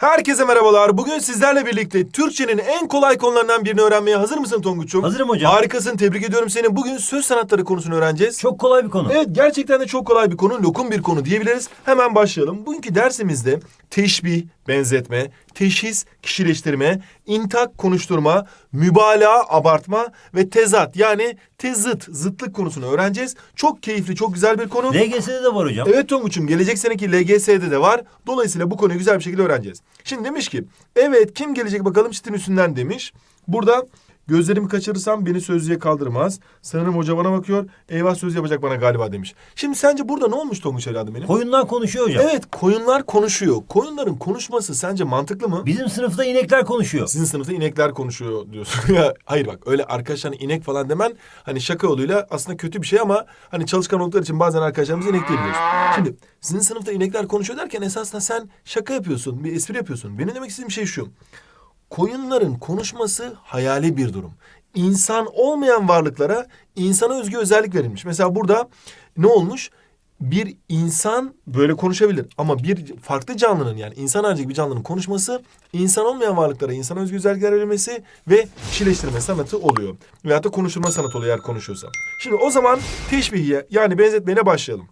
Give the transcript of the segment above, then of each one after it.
Herkese merhabalar. Bugün sizlerle birlikte Türkçenin en kolay konularından birini öğrenmeye hazır mısın Tonguç'um? Hazırım hocam. Harikasın. Tebrik ediyorum seni. Bugün söz sanatları konusunu öğreneceğiz. Çok kolay bir konu. Evet gerçekten de çok kolay bir konu, lokum bir konu diyebiliriz. Hemen başlayalım. Bugünkü dersimizde teşbih, benzetme, teşhis, kişileştirme, intak, konuşturma, mübalağa, abartma ve tezat yani tezıt, zıtlık konusunu öğreneceğiz. Çok keyifli, çok güzel bir konu. LGS'de de var hocam. Evet Tonguç'um gelecek seneki LGS'de de var. Dolayısıyla bu konuyu güzel bir şekilde öğreneceğiz. Şimdi demiş ki evet kim gelecek bakalım çitin üstünden demiş. Burada gözlerimi kaçırırsam beni sözlüğe kaldırmaz. Sanırım hoca bana bakıyor. Eyvah söz yapacak bana galiba demiş. Şimdi sence burada ne olmuş Tonguç evladım benim? Koyunlar konuşuyor hocam. Evet koyunlar konuşuyor. Koyunların konuşması sence mantıklı mı? Bizim sınıfta inekler konuşuyor. Sizin sınıfta inekler konuşuyor diyorsun. ya hayır bak öyle arkadaşlarına inek falan demen hani şaka yoluyla aslında kötü bir şey ama hani çalışkan oldukları için bazen arkadaşlarımız inek diyebiliyoruz. Şimdi sizin sınıfta inekler konuşuyor derken esasında sen şaka yapıyorsun, bir espri yapıyorsun. Benim demek istediğim şey şu. Koyunların konuşması hayali bir durum. İnsan olmayan varlıklara insana özgü özellik verilmiş. Mesela burada ne olmuş? bir insan böyle konuşabilir ama bir farklı canlının yani insan harici bir canlının konuşması insan olmayan varlıklara insana özgü özellikler verilmesi ve kişileştirme sanatı oluyor. Veyahut da konuşturma sanatı oluyor eğer konuşuyorsa. Şimdi o zaman teşbihiye yani benzetmeye başlayalım.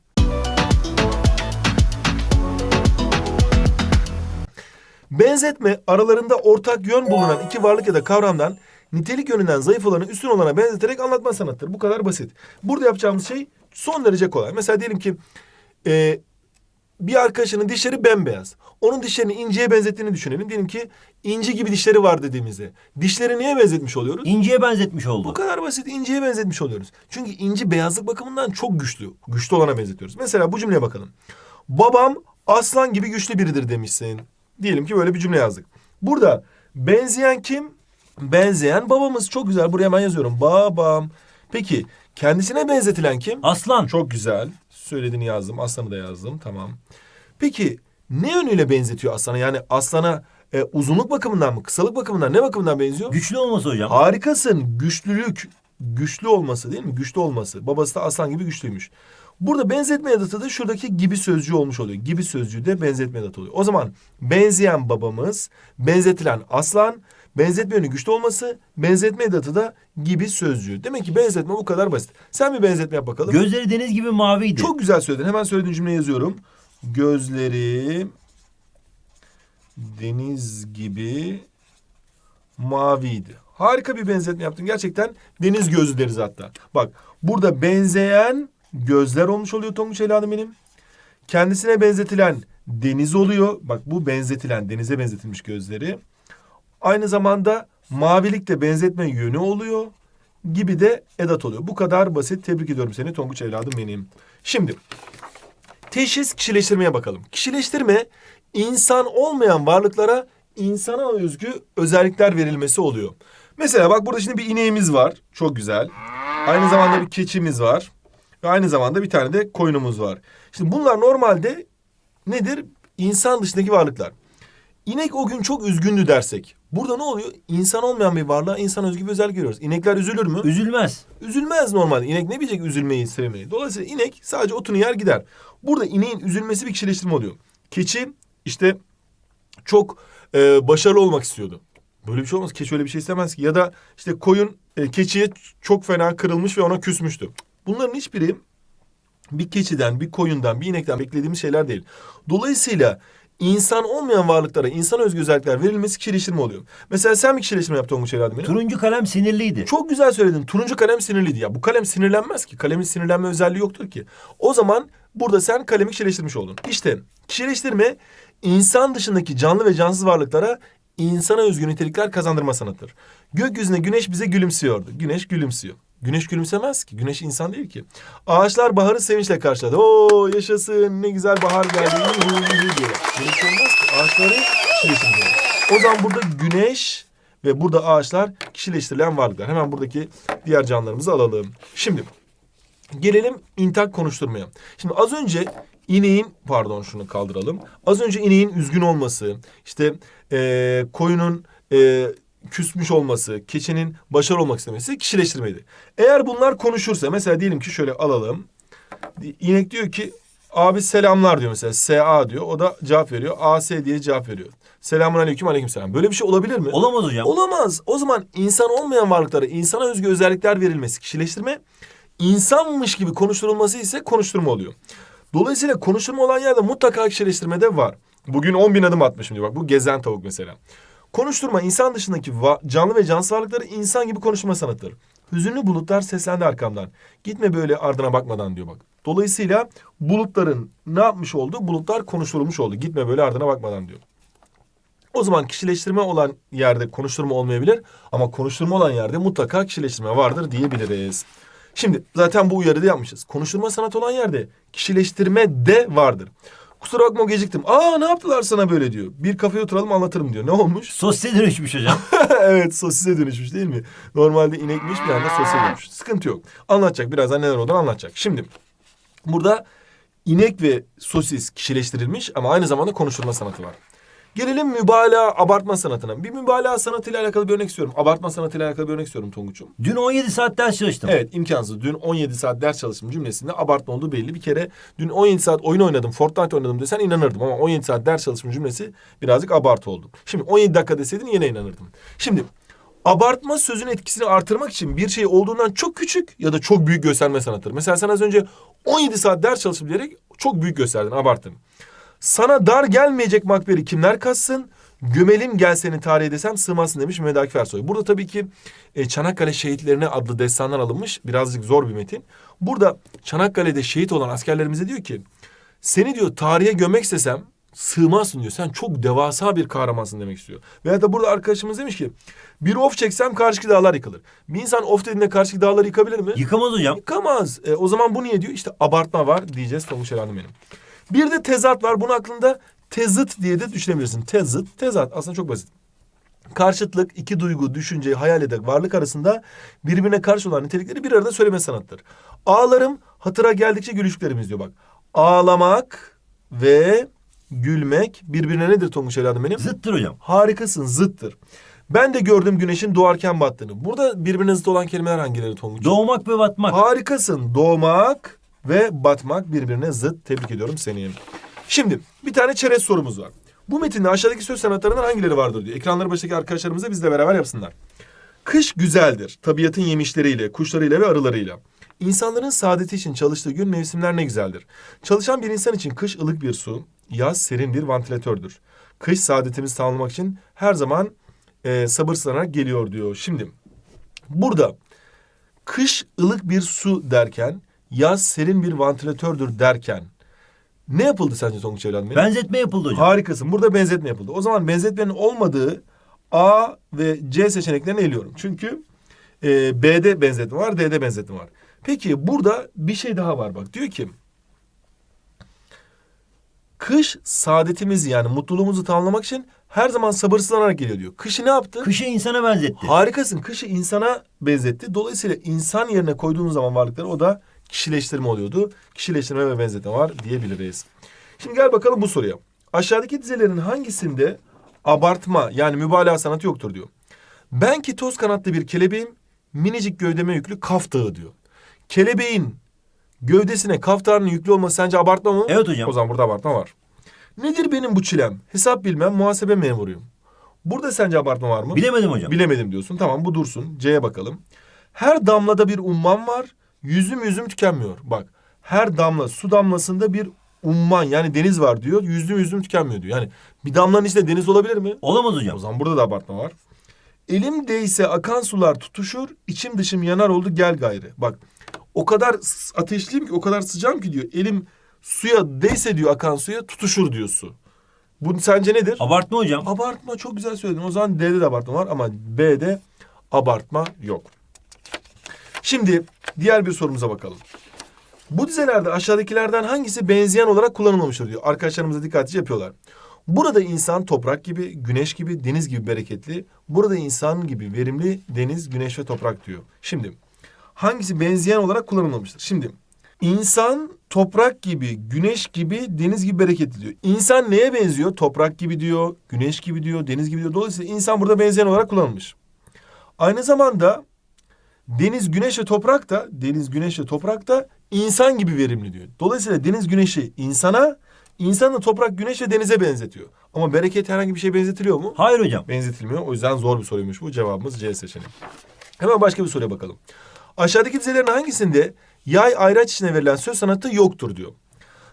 Benzetme aralarında ortak yön bulunan iki varlık ya da kavramdan nitelik yönünden zayıf olanı üstün olana benzeterek anlatma sanatıdır. Bu kadar basit. Burada yapacağımız şey son derece kolay. Mesela diyelim ki e, bir arkadaşının dişleri bembeyaz. Onun dişlerini inceye benzettiğini düşünelim. Diyelim ki inci gibi dişleri var dediğimizde. Dişleri niye benzetmiş oluyoruz? İnciye benzetmiş oldu. Bu kadar basit inceye benzetmiş oluyoruz. Çünkü inci beyazlık bakımından çok güçlü. Güçlü olana benzetiyoruz. Mesela bu cümleye bakalım. Babam aslan gibi güçlü biridir demişsin. Diyelim ki böyle bir cümle yazdık. Burada benzeyen kim? Benzeyen babamız. Çok güzel. Buraya hemen yazıyorum. Babam. Peki kendisine benzetilen kim? Aslan. Çok güzel. Söylediğini yazdım. Aslanı da yazdım. Tamam. Peki ne yönüyle benzetiyor aslana? Yani aslana e, uzunluk bakımından mı, kısalık bakımından ne bakımından benziyor? Güçlü olması hocam. Harikasın. Güçlülük, güçlü olması değil mi? Güçlü olması. Babası da aslan gibi güçlüymüş. Burada benzetme edatı da şuradaki gibi sözcüğü olmuş oluyor. Gibi sözcüğü de benzetme edatı oluyor. O zaman benzeyen babamız, benzetilen aslan, benzetme yönü güçlü olması, benzetme edatı da gibi sözcüğü. Demek ki benzetme bu kadar basit. Sen bir benzetme yap bakalım. Gözleri deniz gibi maviydi. Çok güzel söyledin. Hemen söylediğin cümleyi yazıyorum. Gözleri deniz gibi maviydi. Harika bir benzetme yaptın. Gerçekten deniz gözü deriz hatta. Bak burada benzeyen gözler olmuş oluyor Tonguç evladım benim. Kendisine benzetilen deniz oluyor. Bak bu benzetilen denize benzetilmiş gözleri. Aynı zamanda mavilikte benzetme yönü oluyor gibi de edat oluyor. Bu kadar basit. Tebrik ediyorum seni Tonguç evladım benim. Şimdi teşhis kişileştirmeye bakalım. Kişileştirme insan olmayan varlıklara insana özgü özellikler verilmesi oluyor. Mesela bak burada şimdi bir ineğimiz var. Çok güzel. Aynı zamanda bir keçimiz var. Ve aynı zamanda bir tane de koyunumuz var. Şimdi bunlar normalde nedir? İnsan dışındaki varlıklar. İnek o gün çok üzgündü dersek. Burada ne oluyor? İnsan olmayan bir varlığa insan özgü bir özellik görüyoruz. İnekler üzülür mü? Üzülmez. Üzülmez normalde. İnek ne bilecek üzülmeyi, sevmeyi. Dolayısıyla inek sadece otunu yer gider. Burada ineğin üzülmesi bir kişileştirme oluyor. Keçi işte çok e, başarılı olmak istiyordu. Böyle bir şey olmaz. Keçi öyle bir şey istemez ki. Ya da işte koyun e, keçiye çok fena kırılmış ve ona küsmüştü. Bunların hiçbiri bir keçiden, bir koyundan, bir inekten beklediğimiz şeyler değil. Dolayısıyla insan olmayan varlıklara insan özgü özellikler verilmesi kişileştirme oluyor. Mesela sen bir kişileştirme yaptın Tonguç evladım benim. Turuncu kalem sinirliydi. Çok güzel söyledin. Turuncu kalem sinirliydi. Ya bu kalem sinirlenmez ki. Kalemin sinirlenme özelliği yoktur ki. O zaman burada sen kalemi kişileştirmiş oldun. İşte kişileştirme insan dışındaki canlı ve cansız varlıklara insana özgü nitelikler kazandırma sanatıdır. Gökyüzüne güneş bize gülümsüyordu. Güneş gülümsüyor. Güneş gülümsemez ki. Güneş insan değil ki. Ağaçlar baharı sevinçle karşıladı. Oo yaşasın ne güzel bahar geldi. Şey olmaz ki. Ağaçları kişileştiriyor. O zaman burada güneş ve burada ağaçlar kişileştirilen varlıklar. Hemen buradaki diğer canlılarımızı alalım. Şimdi gelelim intak konuşturmaya. Şimdi az önce ineğin pardon şunu kaldıralım. Az önce ineğin üzgün olması, işte eee, koyunun eee, küsmüş olması, keçinin başarılı olmak istemesi kişileştirmeydi. Eğer bunlar konuşursa mesela diyelim ki şöyle alalım. İnek diyor ki Abi selamlar diyor mesela. SA diyor. O da cevap veriyor. AS diye cevap veriyor. Selamun aleyküm aleyküm selam. Böyle bir şey olabilir mi? Olamaz hocam. Olamaz. O zaman insan olmayan varlıklara insana özgü özellikler verilmesi kişileştirme, insanmış gibi konuşturulması ise konuşturma oluyor. Dolayısıyla konuşturma olan yerde mutlaka kişileştirme de var. Bugün 10 bin adım atmışım diyor. Bak bu gezen tavuk mesela. Konuşturma insan dışındaki canlı ve cansız varlıkları insan gibi konuşma sanatıdır. Hüzünlü bulutlar seslendi arkamdan. Gitme böyle ardına bakmadan diyor bak. Dolayısıyla bulutların ne yapmış oldu? Bulutlar konuşturulmuş oldu. Gitme böyle ardına bakmadan diyor. O zaman kişileştirme olan yerde konuşturma olmayabilir ama konuşturma olan yerde mutlaka kişileştirme vardır diyebiliriz. Şimdi zaten bu uyarıda yapmışız. Konuşturma sanatı olan yerde kişileştirme de vardır. Kusura bakma geciktim. Aa ne yaptılar sana böyle diyor. Bir kafeye oturalım anlatırım diyor. Ne olmuş? Sosyal dönüşmüş hocam. evet sosise dönüşmüş değil mi? Normalde inekmiş bir anda sosise dönmüş. Sıkıntı yok. Anlatacak birazdan neler olduğunu anlatacak. Şimdi burada inek ve sosis kişileştirilmiş ama aynı zamanda konuşturma sanatı var. Gelelim mübalağa abartma sanatına. Bir mübalağa sanatıyla alakalı bir örnek istiyorum. Abartma sanatıyla alakalı bir örnek istiyorum Tonguç'um. Dün 17 saat ders çalıştım. Evet imkansız. Dün 17 saat ders çalıştım cümlesinde abartma olduğu belli. Bir kere dün 17 saat oyun oynadım, Fortnite oynadım desen inanırdım. Ama 17 saat ders çalışma cümlesi birazcık abartı oldu. Şimdi 17 dakika deseydin yine inanırdım. Şimdi abartma sözün etkisini artırmak için bir şey olduğundan çok küçük ya da çok büyük gösterme sanatıdır. Mesela sen az önce 17 saat ders çalıştım diyerek çok büyük gösterdin, abarttın. Sana dar gelmeyecek makberi kimler kassın? Gömelim gel seni tarihe desem sığmazsın demiş Mehmet Akif Ersoy. Burada tabii ki e, Çanakkale şehitlerine adlı destanlar alınmış. Birazcık zor bir metin. Burada Çanakkale'de şehit olan askerlerimize diyor ki... Seni diyor tarihe gömmek istesem sığmazsın diyor. Sen çok devasa bir kahramansın demek istiyor. Veya da burada arkadaşımız demiş ki... Bir of çeksem karşıki dağlar yıkılır. Bir insan of dediğinde karşıki dağları yıkabilir mi? Yıkamaz hocam. Yıkamaz. E, o zaman bu niye diyor? İşte abartma var diyeceğiz Tonguç Elhanım benim. Bir de tezat var. Bunun aklında tezıt diye de düşünebilirsin. Tezıt, tezat. Aslında çok basit. Karşıtlık, iki duygu, düşünce, hayal eden varlık arasında birbirine karşı olan nitelikleri bir arada söyleme sanatıdır. Ağlarım, hatıra geldikçe gülüşüklerimiz diyor bak. Ağlamak ve gülmek birbirine nedir Tonguç Elhanım benim? Zıttır hocam. Harikasın, zıttır. Ben de gördüm güneşin doğarken battığını. Burada birbirine zıt olan kelimeler hangileri Tonguç? Doğmak ve batmak. Harikasın. Doğmak ve batmak birbirine zıt. Tebrik ediyorum seni. Şimdi bir tane çerez sorumuz var. Bu metinde aşağıdaki söz sanatlarından hangileri vardır diyor. Ekranları başındaki arkadaşlarımız da bizle beraber yapsınlar. Kış güzeldir. Tabiatın yemişleriyle, kuşlarıyla ve arılarıyla. İnsanların saadeti için çalıştığı gün mevsimler ne güzeldir. Çalışan bir insan için kış ılık bir su, yaz serin bir vantilatördür. Kış saadetimizi tamamlamak için her zaman e, sabırsızlanarak geliyor diyor. Şimdi burada kış ılık bir su derken, yaz serin bir vantilatördür derken ne yapıldı sence Tonguç evladım benim? Benzetme yapıldı hocam. Harikasın. Burada benzetme yapıldı. O zaman benzetmenin olmadığı A ve C seçeneklerini eliyorum. Çünkü e, B'de benzetme var, D'de benzetme var. Peki burada bir şey daha var bak. Diyor ki kış saadetimizi yani mutluluğumuzu tamamlamak için her zaman sabırsızlanarak geliyor diyor. Kışı ne yaptı? Kışı insana benzetti. Harikasın. Kışı insana benzetti. Dolayısıyla insan yerine koyduğunuz zaman varlıkları o da kişileştirme oluyordu. Kişileştirme ve benzetme var diyebiliriz. Şimdi gel bakalım bu soruya. Aşağıdaki dizelerin hangisinde abartma yani mübalağa sanatı yoktur diyor. Ben ki toz kanatlı bir kelebeğim minicik gövdeme yüklü kaftağı diyor. Kelebeğin gövdesine kaftağının yüklü olması sence abartma mı? Evet hocam. O zaman burada abartma var. Nedir benim bu çilem? Hesap bilmem muhasebe memuruyum. Burada sence abartma var mı? Bilemedim hocam. Bilemedim diyorsun. Tamam bu dursun. C'ye bakalım. Her damlada bir umman var. Yüzüm yüzüm tükenmiyor. Bak her damla su damlasında bir umman yani deniz var diyor. Yüzüm yüzüm tükenmiyor diyor. Yani bir damlanın içinde deniz olabilir mi? Olamaz O hocam. zaman burada da abartma var. Elim değse akan sular tutuşur. içim dışım yanar oldu gel gayrı. Bak o kadar ateşliyim ki o kadar sıcağım ki diyor. Elim suya değse diyor akan suya tutuşur diyor su. Bu sence nedir? Abartma hocam. Abartma çok güzel söyledin. O zaman D'de de abartma var ama B'de abartma yok. Şimdi diğer bir sorumuza bakalım. Bu dizelerde aşağıdakilerden hangisi benzeyen olarak kullanılmamıştır diyor. Arkadaşlarımız da dikkatlice yapıyorlar. Burada insan toprak gibi, güneş gibi, deniz gibi bereketli. Burada insan gibi verimli, deniz, güneş ve toprak diyor. Şimdi hangisi benzeyen olarak kullanılmamıştır? Şimdi insan toprak gibi, güneş gibi, deniz gibi bereketli diyor. İnsan neye benziyor? Toprak gibi diyor, güneş gibi diyor, deniz gibi diyor. Dolayısıyla insan burada benzeyen olarak kullanılmış. Aynı zamanda Deniz, güneş ve toprak da deniz, güneş ve toprak da insan gibi verimli diyor. Dolayısıyla deniz, güneşi insana, insan da toprak, güneş ve denize benzetiyor. Ama bereket herhangi bir şey benzetiliyor mu? Hayır hocam. Benzetilmiyor. O yüzden zor bir soruymuş bu. Cevabımız C seçeneği. Hemen başka bir soruya bakalım. Aşağıdaki dizelerin hangisinde yay ayraç içine verilen söz sanatı yoktur diyor.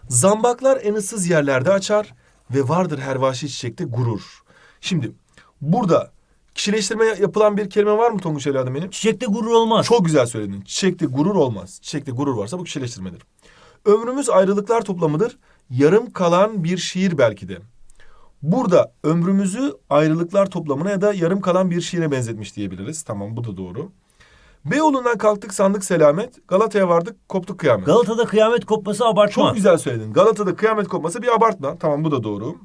Zambaklar en ıssız yerlerde açar ve vardır her vahşi çiçekte gurur. Şimdi burada kişileştirme yapılan bir kelime var mı Tonguç evladım benim? Çiçekte gurur olmaz. Çok güzel söyledin. Çiçekte gurur olmaz. Çiçekte gurur varsa bu kişileştirmedir. Ömrümüz ayrılıklar toplamıdır. Yarım kalan bir şiir belki de. Burada ömrümüzü ayrılıklar toplamına ya da yarım kalan bir şiire benzetmiş diyebiliriz. Tamam bu da doğru. Beyoğlu'ndan kalktık sandık selamet. Galata'ya vardık koptuk kıyamet. Galata'da kıyamet kopması abartma. Çok güzel söyledin. Galata'da kıyamet kopması bir abartma. Tamam bu da doğru.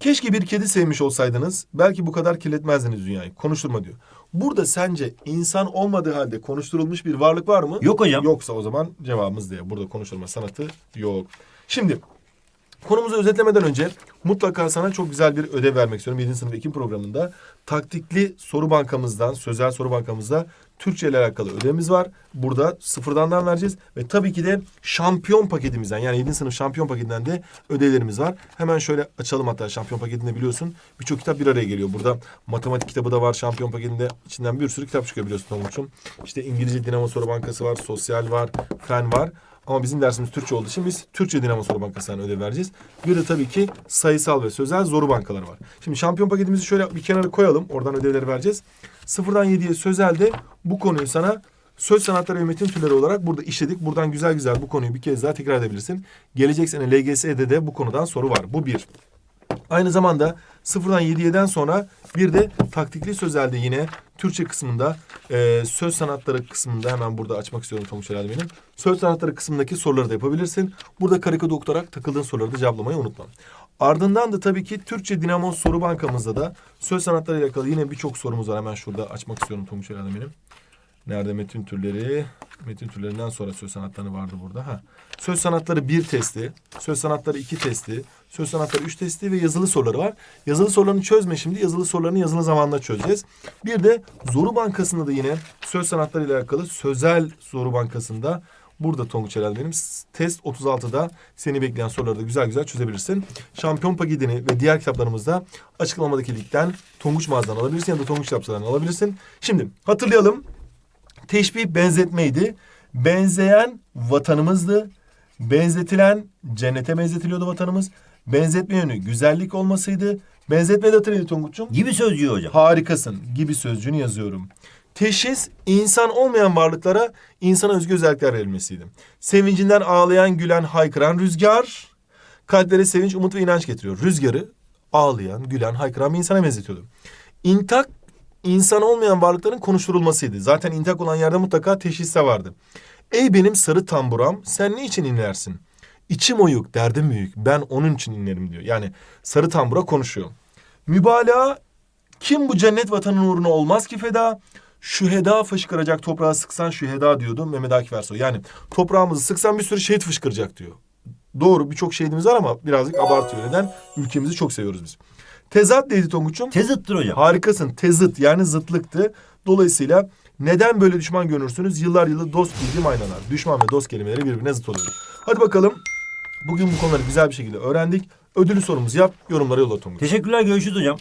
Keşke bir kedi sevmiş olsaydınız. Belki bu kadar kirletmezdiniz dünyayı. Konuşturma diyor. Burada sence insan olmadığı halde konuşturulmuş bir varlık var mı? Yok hocam. Yoksa o zaman cevabımız diye. Burada konuşturma sanatı yok. Şimdi konumuzu özetlemeden önce mutlaka sana çok güzel bir ödev vermek istiyorum. 7. sınıf 2 programında taktikli soru bankamızdan, sözel soru bankamızda Türkçe ile alakalı ödevimiz var. Burada sıfırdandan vereceğiz. Ve tabii ki de şampiyon paketimizden yani 7. sınıf şampiyon paketinden de ödevlerimiz var. Hemen şöyle açalım hatta şampiyon paketinde biliyorsun. Birçok kitap bir araya geliyor. Burada matematik kitabı da var şampiyon paketinde. içinden bir sürü kitap çıkıyor biliyorsun Tonguç'um. İşte İngilizce Dinamo Soru Bankası var, sosyal var, fen var. Ama bizim dersimiz Türkçe olduğu için biz Türkçe Dinamo Soru Bankası'ndan ödev vereceğiz. Bir de tabii ki sayısal ve sözel zoru bankaları var. Şimdi şampiyon paketimizi şöyle bir kenara koyalım. Oradan ödevleri vereceğiz. Sıfırdan 7'ye sözelde bu konuyu sana söz sanatları ve metin türleri olarak burada işledik. Buradan güzel güzel bu konuyu bir kez daha tekrar edebilirsin. Gelecek sene LGS'de de bu konudan soru var. Bu bir. Aynı zamanda sıfırdan 7'den sonra bir de taktikli sözelde yine Türkçe kısmında e, söz sanatları kısmında hemen burada açmak istiyorum Tonguç herhalde benim. Söz sanatları kısmındaki soruları da yapabilirsin. Burada karika doktorak takıldığın soruları da cevaplamayı unutma. Ardından da tabii ki Türkçe Dinamo soru bankamızda da söz sanatları ile alakalı yine birçok sorumuz var. Hemen şurada açmak istiyorum Tonguç herhalde benim. Nerede metin türleri? Metin türlerinden sonra söz sanatları vardı burada. Ha. Söz sanatları bir testi, söz sanatları iki testi, söz sanatları üç testi ve yazılı soruları var. Yazılı sorularını çözme şimdi. Yazılı sorularını yazılı zamanda çözeceğiz. Bir de Zoru Bankası'nda da yine söz sanatları ile alakalı sözel Zoru Bankası'nda Burada Tonguç Helal benim. Test 36'da seni bekleyen soruları da güzel güzel çözebilirsin. Şampiyon paketini ve diğer kitaplarımızda açıklamadaki linkten Tonguç mağazadan alabilirsin ya da Tonguç kitapçılarından alabilirsin. Şimdi hatırlayalım. Teşbih benzetmeydi. Benzeyen vatanımızdı. Benzetilen cennete benzetiliyordu vatanımız. Benzetme yönü güzellik olmasıydı. Benzetme de hatırlıyordu Tonguç'um. Gibi sözcüğü hocam. Harikasın gibi sözcüğünü yazıyorum. Teşhis insan olmayan varlıklara insana özgü özellikler verilmesiydi. Sevincinden ağlayan, gülen, haykıran rüzgar kalplere sevinç, umut ve inanç getiriyor. Rüzgarı ağlayan, gülen, haykıran bir insana benzetiyordu. İntak insan olmayan varlıkların konuşturulmasıydı. Zaten intak olan yerde mutlaka teşhis de vardı. Ey benim sarı tamburam sen ne için inlersin? İçim oyuk, derdim büyük. Ben onun için inlerim diyor. Yani sarı tambura konuşuyor. Mübalağa kim bu cennet vatanın uğruna olmaz ki feda? Şüheda fışkıracak toprağı sıksan şüheda diyordu Mehmet Akif Ersoy. Yani toprağımızı sıksan bir sürü şehit fışkıracak diyor. Doğru birçok şehidimiz var ama birazcık abartıyor. Neden? Ülkemizi çok seviyoruz biz. Tezat neydi Tonguç'um? Tezıttır hocam. Harikasın. Tezıt yani zıtlıktı. Dolayısıyla neden böyle düşman görürsünüz? Yıllar yılı dost bildiğim aynalar. Düşman ve dost kelimeleri birbirine zıt oluyor. Hadi bakalım. Bugün bu konuları güzel bir şekilde öğrendik. Ödülü sorumuzu yap. Yorumlara yolla Tonguç. Teşekkürler görüşürüz hocam.